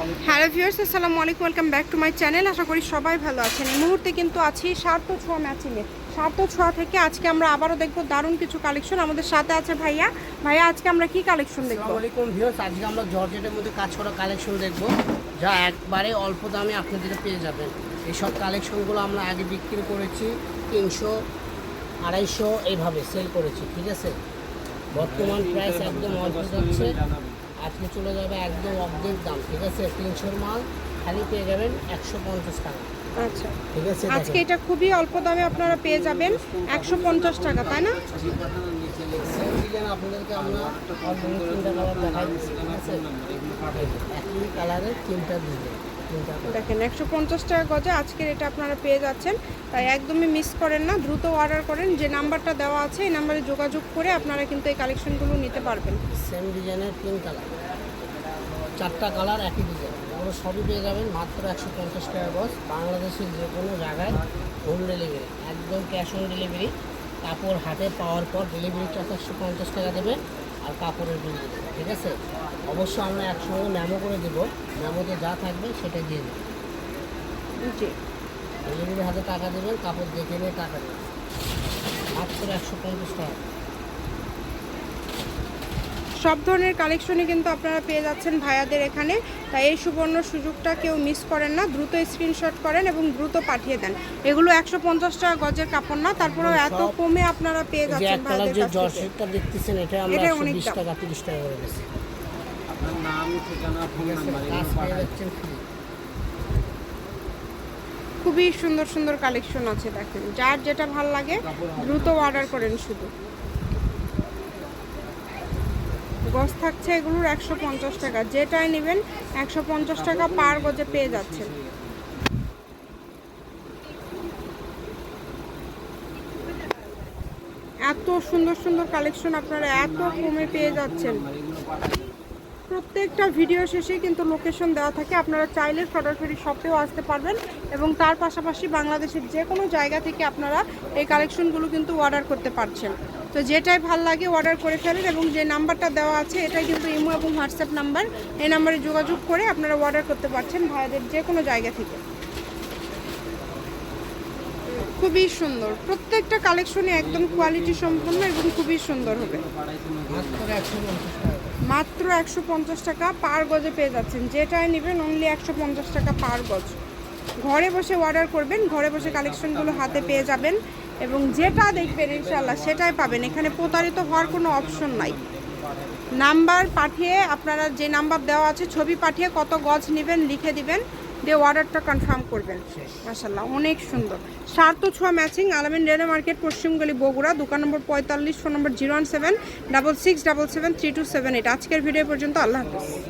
Hello viewers, আসসালামু আলাইকুম, welcome back to my channel. আশা করি সবাই ভালো আছেন। এই মুহূর্তে কিন্তু আছি সার্থ ছোঁয়া ম্যাচিংয়ে সার্থ ছোঁয়া থেকে আজকে আমরা আবারও দেখব দারুণ কিছু কালেকশন আমাদের সাথে আছে ভাইয়া। ভাইয়া, আজকে আমরা কি কালেকশন দেখব? আসসালামু আলাইকুম ভিউয়ার্স, আজকে আমরা জর্জেটের মধ্যে কাজ করা কালেকশন দেখব, যা একবারে অল্প দামে আপনাদের পেয়ে যাবেন। এইসব কালেকশনগুলো আমরা আগে বিক্রি করেছি, তিনশো, আড়াইশো এইভাবে সেল করেছি, ঠিক আছে? বর্তমান প্রাইস একদম অল্প যাচ্ছে। আজকে চলে যাবে একদম অর্ধেক দাম ঠিক আছে? তিনশোর মাল খালি পেয়ে যাবেন একশো পঞ্চাশ টাকা। আচ্ছা। ঠিক আছে আজকে এটা খুবই অল্প দামে আপনারা পেয়ে যাবেন একশো পঞ্চাশ টাকা তাই না? আপনাদেরকে আমরা তিনটা কালার দেখাই দিচ্ছি ঠিক আছে? একই কালারের তিনটা colour। দেখেন একশো পঞ্চাশ টাকা গজে আজকের এটা আপনারা পেয়ে যাচ্ছেন। তাই একদমই মিস করেন না দ্রুত অর্ডার করেন। যে নাম্বারটা দেওয়া আছে এই নাম্বারে যোগাযোগ করে আপনারা কিন্তু এই কালেকশনগুলো নিতে পারবেন। সেম ডিজাইনের তিন কালার। চারটা কালার একই ডিজাইন। ওগুলো সবই পেয়ে যাবেন মাত্র একশো পঞ্চাশ টাকা গজ। বাংলাদেশের যে কোনো জায়গায় হোম ডেলিভারি একদম ক্যাশ অন ডেলিভারি কাপড় হাতে পাওয়ার পর ডেলিভারি চার্জ একশো পঞ্চাশ টাকা দেবে আর কাপড়ের বিল দেবো ঠিক আছে? অবশ্য আমরা একসঙ্গে ম্যামো করে দেবো। ম্যামোতে যা থাকবে সেটা দিয়ে দেবো। জি। ডেলিভারি হাতে টাকা দেবেন কাপড় দেখে নিয়ে টাকা দেবেন। মাত্র একশো পঞ্চাশ টাকা। সব ধরনের কালেকশনই কিন্তু আপনারা পেয়ে যাচ্ছেন ভাইয়াদের এখানে। তাই এই সুবর্ণ সুযোগটা কেউ মিস করেন না দ্রুত স্ক্রিনশট করেন এবং দ্রুত পাঠিয়ে দেন। এগুলো একশো পঞ্চাশ টাকা গজের কাপড় না তারপরেও এত কমে আপনারা পেয়ে যাচ্ছেন ভাইয়াদের কাছ থেকে। দেখতেছেন এটা আমরা। টাকা টাকা করে আপনার নাম ঠিকানা ফোন নাম্বার এগুলো। খুবই সুন্দর সুন্দর কালেকশন আছে দেখেন। যার যেটা ভালো লাগে দ্রুত অর্ডার করেন শুধু। গজ থাকছে এগুলোর একশো পঞ্চাশ টাকা। যেটাই নেবেন, একশো পঞ্চাশ টাকা পার গজে পেয়ে যাচ্ছেন। এত সুন্দর সুন্দর কালেকশন আপনারা এত কমে পেয়ে যাচ্ছেন। প্রত্যেকটা ভিডিও শেষে কিন্তু লোকেশন দেওয়া থাকে। আপনারা চাইলে সরাসরি শপেও আসতে পারবেন এবং তার পাশাপাশি বাংলাদেশের যে কোনো জায়গা থেকে আপনারা এই কালেকশনগুলো কিন্তু অর্ডার করতে পারছেন। তো যেটাই ভালো লাগে অর্ডার করে ফেলেন এবং যে নাম্বারটা দেওয়া আছে, এটাই কিন্তু ইমো এবং হোয়াটসঅ্যাপ নাম্বার এই নাম্বারে যোগাযোগ করে আপনারা অর্ডার করতে পারছেন ভাইয়াদের যে কোনো জায়গা থেকে। খুবই সুন্দর। প্রত্যেকটা কালেকশনই একদম কোয়ালিটি সম্পন্ন এবং খুবই সুন্দর হবে। মাত্র একশো পঞ্চাশ টাকা পার গজে পেয়ে যাচ্ছেন। যেটাই নেবেন অনলি একশো পঞ্চাশ টাকা পার গজ। ঘরে বসে অর্ডার করবেন, ঘরে বসে কালেকশনগুলো হাতে পেয়ে যাবেন এবং যেটা দেখবেন ইনশাল্লাহ সেটাই পাবেন। এখানে প্রতারিত হওয়ার কোনো অপশন নাই। নাম্বার পাঠিয়ে আপনারা যে নাম্বার দেওয়া আছে, ছবি পাঠিয়ে কত গজ নেবেন লিখে দিবেন। দিয়ে অর্ডারটা কনফার্ম করবেন। মাসাল্লাহ অনেক সুন্দর। সার্থ ছোঁয়া ম্যাচিং আলামিন রেলওয়ে মার্কেট পশ্চিমগলি বগুড়া দোকান নম্বর পঁয়তাল্লিশ phone number zero one seven double six double seven three two seven eight আজকের ভিডিও পর্যন্ত আল্লাহ হাফিজ।